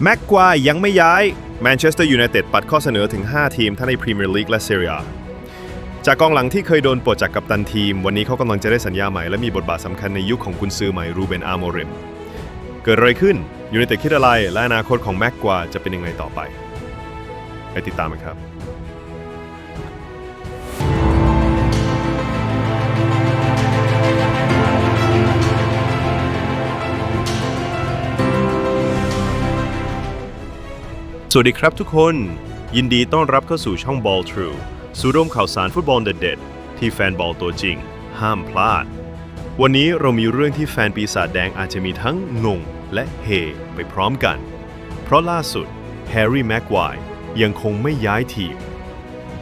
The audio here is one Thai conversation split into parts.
แม็กควายยังไม่ย้ายแมนเชสเตอร์ยูไนเต็ดปัดข้อเสนอถึง 5 ทีมทั้งในพรีเมียร์ลีกและเซเรียจากกองหลังที่เคยโดนปลดจากกัปตันทีม วันนี้เขากำลังจะได้สัญญาใหม่และมีบทบาทสำคัญในยุคของกุนซือใหม่รูเบนอาร์โมริมเกิดอะไรขึ้นยูไนเต็ดคิดอะไรและอนาคตของแม็กควายจะเป็นยังไงต่อไปไปติดตามกันครับ สวัสดีครับทุกคน ยินดีต้อนรับเข้าสู่ช่อง Ball True สู่ร่มข่าวสารฟุตบอลเด็ดๆ ที่แฟนบอลตัวจริง ห้ามพลาด วันนี้เรามีเรื่องที่แฟนปีศาจแดงอาจจะมีทั้งงงและเฮไปพร้อมกัน เพราะล่าสุดแฮร์รี่แม็กไกวร์ยังคงไม่ย้ายทีม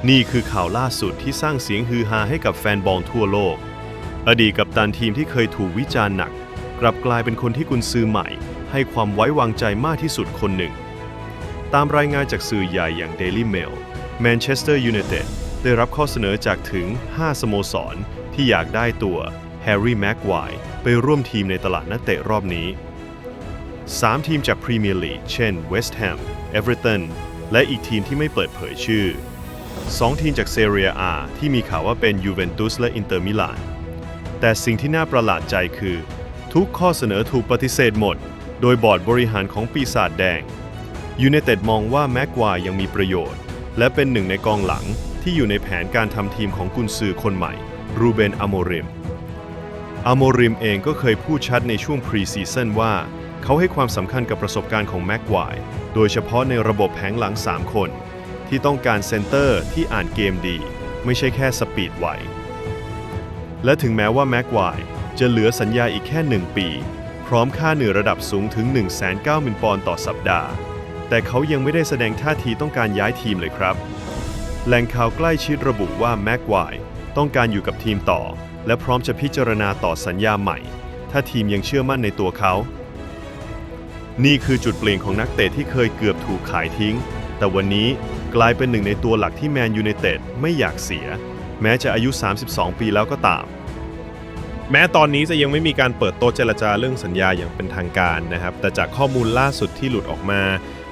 นี่คือข่าวล่าสุดที่สร้างเสียงฮือฮาให้กับแฟนบอลทั่วโลก อดีตกัปตันทีมที่เคยถูกวิจารณ์หนัก กลับกลายเป็นคนที่กุนซือใหม่ ให้ความไว้วางใจมากที่สุดคนหนึ่ง ตามรายงานจากสื่อใหญ่อย่าง Daily Mail แมนเชสเตอร์ยูไนเต็ดได้รับข้อเสนอจากถึง 5 สโมสร ที่อยากได้ตัวแฮร์รี่แม็กไกวร์ไปร่วมทีมในตลาดนักเตะรอบนี้ 3 ทีมจากพรีเมียร์ลีกเช่นเวสต์แฮมเอเวอร์ตันและอีกทีมที่ไม่เปิดเผยชื่อ 2 ทีมจากเซเรียอาที่มีข่าวว่าเป็นยูเวนตุสและอินเตอร์มิลานแต่สิ่งที่น่าประหลาดใจคือ ทุกข้อเสนอถูกปฏิเสธหมด โดยบอร์ดบริหารของปีศาจแดง ยูไนเต็ดมองว่าแม็กวายยังมีประโยชน์ และเป็นหนึ่งในกองหลังที่อยู่ในแผนการทำทีมของกุนซือคนใหม่ รูเบนอโมริมอโมริมเองก็เคยพูดชัดในช่วงพรีซีซั่นว่า เขาให้ความสำคัญกับประสบการณ์ของแม็กวายโดยเฉพาะในระบบแผงหลัง 3 คน ที่ต้องการเซนเตอร์ที่อ่านเกมดี ไม่ใช่แค่สปีดไวและถึงแม้ว่าแม็กวายจะเหลือสัญญาอีกแค่ 1 ปี พร้อมค่าเหนือระดับสูงถึง 190,000ปอนด์ต่อสัปดาห์ แต่เขายังไม่ได้แสดงท่าทีต้องการย้ายทีมเลยครับ แหล่งข่าวใกล้ชิดระบุว่าแม็กควต้องการอยู่กับทีมต่อ และพร้อมจะพิจารณาต่อสัญญาใหม่ ถ้าทีมยังเชื่อมั่นในตัวเขา นี่คือจุดเปลี่ยนของนักเตะที่เคยเกือบถูกขายทิ้ง แต่วันนี้กลายเป็นหนึ่งในตัวหลักที่แมนยูไนเต็ดไม่อยากเสีย แม้จะอายุ 32 ปีแล้วก็ตามแม้ตอนนี้จะยังไม่มีการเปิดโต๊ะเจรจาเรื่องสัญญาอย่างเป็นทางการนะครับ แต่จากข้อมูลล่าสุดที่หลุดออกมา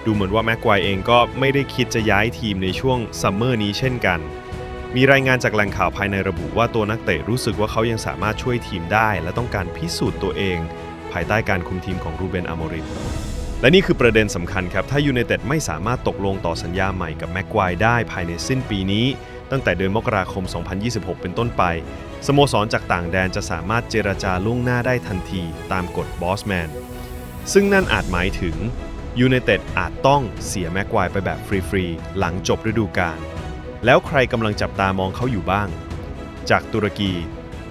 ดูเหมือนว่าแม็กควายเองก็ไม่ได้คิดจะย้ายทีมในช่วงซัมเมอร์นี้เช่นกัน มีรายงานจากแหล่งข่าวภายในระบุว่าตัวนักเตะรู้สึกว่าเขายังสามารถช่วยทีมได้ และต้องการพิสูจน์ตัวเอง ภายใต้การคุมทีมของรูเบนอโมริมและนี่คือประเด็นสำคัญครับ ถ้ายูไนเต็ดไม่สามารถตกลงต่อสัญญาใหม่กับแม็กควายได้ภายในสิ้นปีนี้ ตั้งแต่เดือนมกราคม 2026 เป็นต้นไป สโมสรจากต่างแดนจะสามารถเจรจาล่วงหน้าได้ทันทีตามกฎบอสแมนซึ่งนั่นอาจหมายถึง ยูไนเต็ดอาจต้องเสียแม็กควายไปแบบฟรีๆ หลังจบฤดูกาล แล้วใครกำลังจับตามองเขาอยู่บ้าง จากตุรกี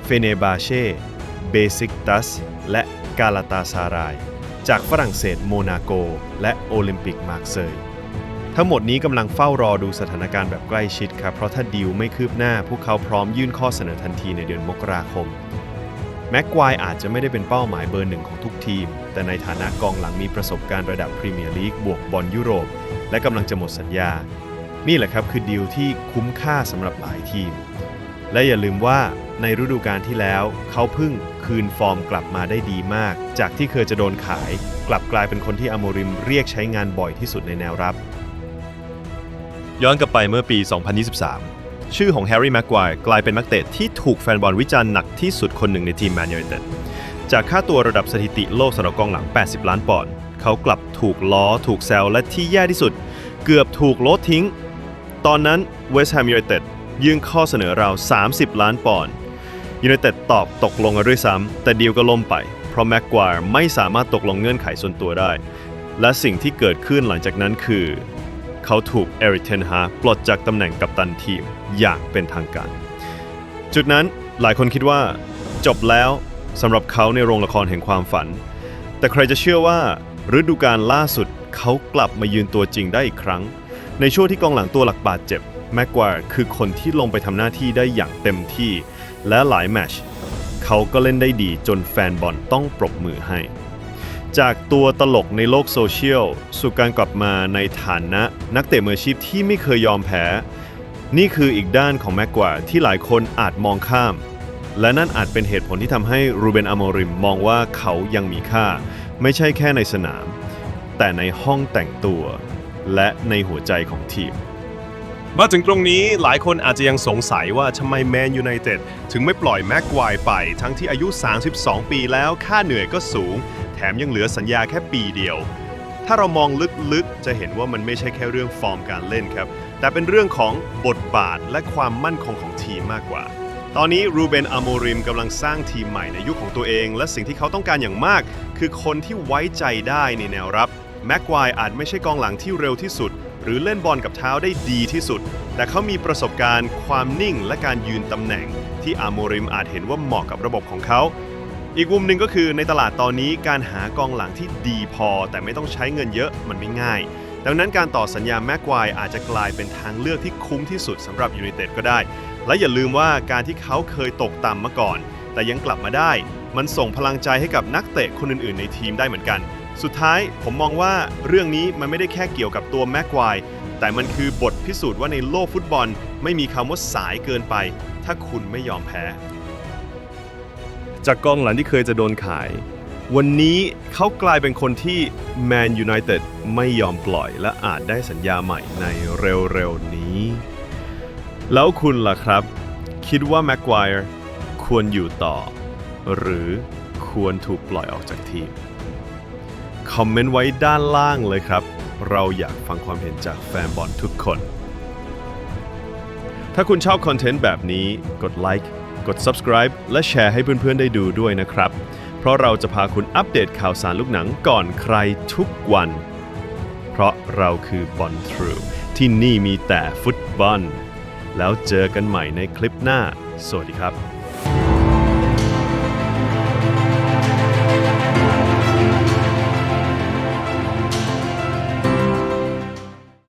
เฟเนบาเช่เบซิกตัส และกาลาตาซาราย จากฝรั่งเศสโมนาโก และโอลิมปิกมาร์เซยทั้งหมดนี้กำลังเฝ้ารอดูสถานการณ์แบบใกล้ชิดครับ เพราะถ้าดีลไม่คืบหน้า พวกเขาพร้อมยื่นข้อเสนอทันทีในเดือนมกราคม แม็กควายอาจจะไม่ได้เป็นเป้าหมายเบอร์หนึ่งของทุกทีม แต่ในฐานะกองหลังมีประสบการณ์ระดับพรีเมียร์ลีกบวกบอลยุโรป และกำลังจะหมดสัญญา นี่แหละครับคือดีลที่คุ้มค่าสำหรับหลายทีม และอย่าลืมว่าในฤดูกาลที่แล้ว เขาเพิ่งคืนฟอร์มกลับมาได้ดีมาก จากที่เคยจะโดนขาย กลับกลายเป็นคนที่อโมริมเรียกใช้งานบ่อยที่สุดในแนวรับ ย้อนกลับไปเมื่อปี 2023 ชื่อของแฮร์รี่แม็กควายกลายเป็นนักเตะที่ถูกแฟนบอลวิจารณ์หนักที่สุดคนหนึ่งในทีมแมนยูไนเต็ดจากค่าตัวระดับสถิติโลกสำหรับกองหลัง 80 ล้านปอนด์เขากลับถูกล้อ ถูกแซวและที่แย่ที่สุด เกือบถูกโลดทิ้ง ตอนนั้นเวสต์แฮมยูไนเต็ดยื่นข้อเสนอราว 30 ล้านปอนด์ยูไนเต็ดตอบตกลงกันด้วยซ้ำแต่ดีลก็ล่มไป เพราะแม็กควายไม่สามารถตกลงเงื่อนไขส่วนตัวได้ และสิ่งที่เกิดขึ้นหลังจากนั้นคือ เขาถูกเอริเทนฮาปลดจากตำแหน่งกัปตันทีมอย่างเป็นทางการ จุดนั้นหลายคนคิดว่า จบแล้วสำหรับเขาในโรงละครแห่งความฝัน แต่ใครจะเชื่อว่าฤดูกาลล่าสุดเขากลับมายืนตัวจริงได้อีกครั้ง ในช่วงที่กองหลังตัวหลักบาดเจ็บแม็กควาคือคนที่ลงไปทำหน้าที่ได้อย่างเต็มที่ และหลายแมชเขาก็เล่นได้ดีจนแฟนบอลต้องปรบมือให้ จากตัวตลกในโลกโซเชียลสู่การกลับมาในฐานะนักเตะมืออาชีพที่ไม่เคยยอมแพ้ นี่คืออีกด้านของแม็กควาที่หลายคนอาจมองข้าม และนั่นอาจเป็นเหตุผลที่ทำให้รูเบนอโมริมมองว่าเขายังมีค่า ไม่ใช่แค่ในสนาม แต่ในห้องแต่งตัว และในหัวใจของทีม มาถึงตรงนี้หลายคนอาจจะยังสงสัยว่าทำไมแมนยูไนเต็ดถึงไม่ปล่อยแม็กควายไป ทั้งที่อายุ 32 ปีแล้วค่าเหนื่อยก็สูง แถมยังเหลือสัญญาแค่ปีเดียว ถ้าเรามองลึกๆ จะเห็นว่ามันไม่ใช่แค่เรื่องฟอร์มการเล่นครับ แต่เป็นเรื่องของบทบาทและความมั่นคงของทีมมากกว่า ตอนนี้รูเบนอโมริมกำลังสร้างทีมใหม่ในยุคของตัวเอง และสิ่งที่เขาต้องการอย่างมาก คือคนที่ไว้ใจได้ในแนวรับแม็กควายอาจไม่ใช่กองหลังที่เร็วที่สุด หรือเล่นบอลกับเท้าได้ดีที่สุด แต่เขามีประสบการณ์ ความนิ่งและการยืนตำแหน่ง ที่อาโมริมอาจเห็นว่าเหมาะกับระบบของเขา อีกมุมหนึ่งก็คือในตลาดตอนนี้การหากองหลังที่ดีพอ แต่ไม่ต้องใช้เงินเยอะมันไม่ง่าย ดังนั้นการต่อสัญญาแม็กควายอาจจะกลายเป็นทางเลือกที่คุ้มที่สุดสำหรับยูไนเต็ดก็ได้ และอย่าลืมว่าการที่เขาเคยตกต่ำมาก่อน แต่ยังกลับมาได้ มันส่งพลังใจให้กับนักเตะคนอื่นๆ ในทีมได้เหมือนกัน สุดท้ายผมมองว่าเรื่องนี้มันไม่ได้แค่เกี่ยวกับตัวแม็กควายแต่มันคือบทพิสูจน์ว่าในโลกฟุตบอล ไม่มีคำว่าสายเกินไป ถ้าคุณไม่ยอมแพ้ จากกองหลังที่เคยจะโดนขาย วันนี้เขากลายเป็นคนที่แมนยูไนเต็ดไม่ยอมปล่อยและอาจได้สัญญาใหม่ในเร็วๆนี้ แล้วคุณล่ะครับ คิดว่าแม็กควายควรอยู่ต่อ หรือควรถูกปล่อยออกจากทีม คอมเมนต์ไว้ด้านล่างเลยครับ เราอยากฟังความเห็นจากแฟนบอลทุกคน ถ้าคุณชอบคอนเทนต์แบบนี้กดไลค์ กด subscribe และแชร์ให้เพื่อนๆได้ดูด้วยนะครับ เพราะเราจะพาคุณอัปเดตข่าวสารลูกหนังก่อนใครทุกวัน เพราะเราคือบอลทรูที่นี่มีแต่ฟุตบอล แล้วเจอกันใหม่ในคลิปหน้า สวัสดีครับ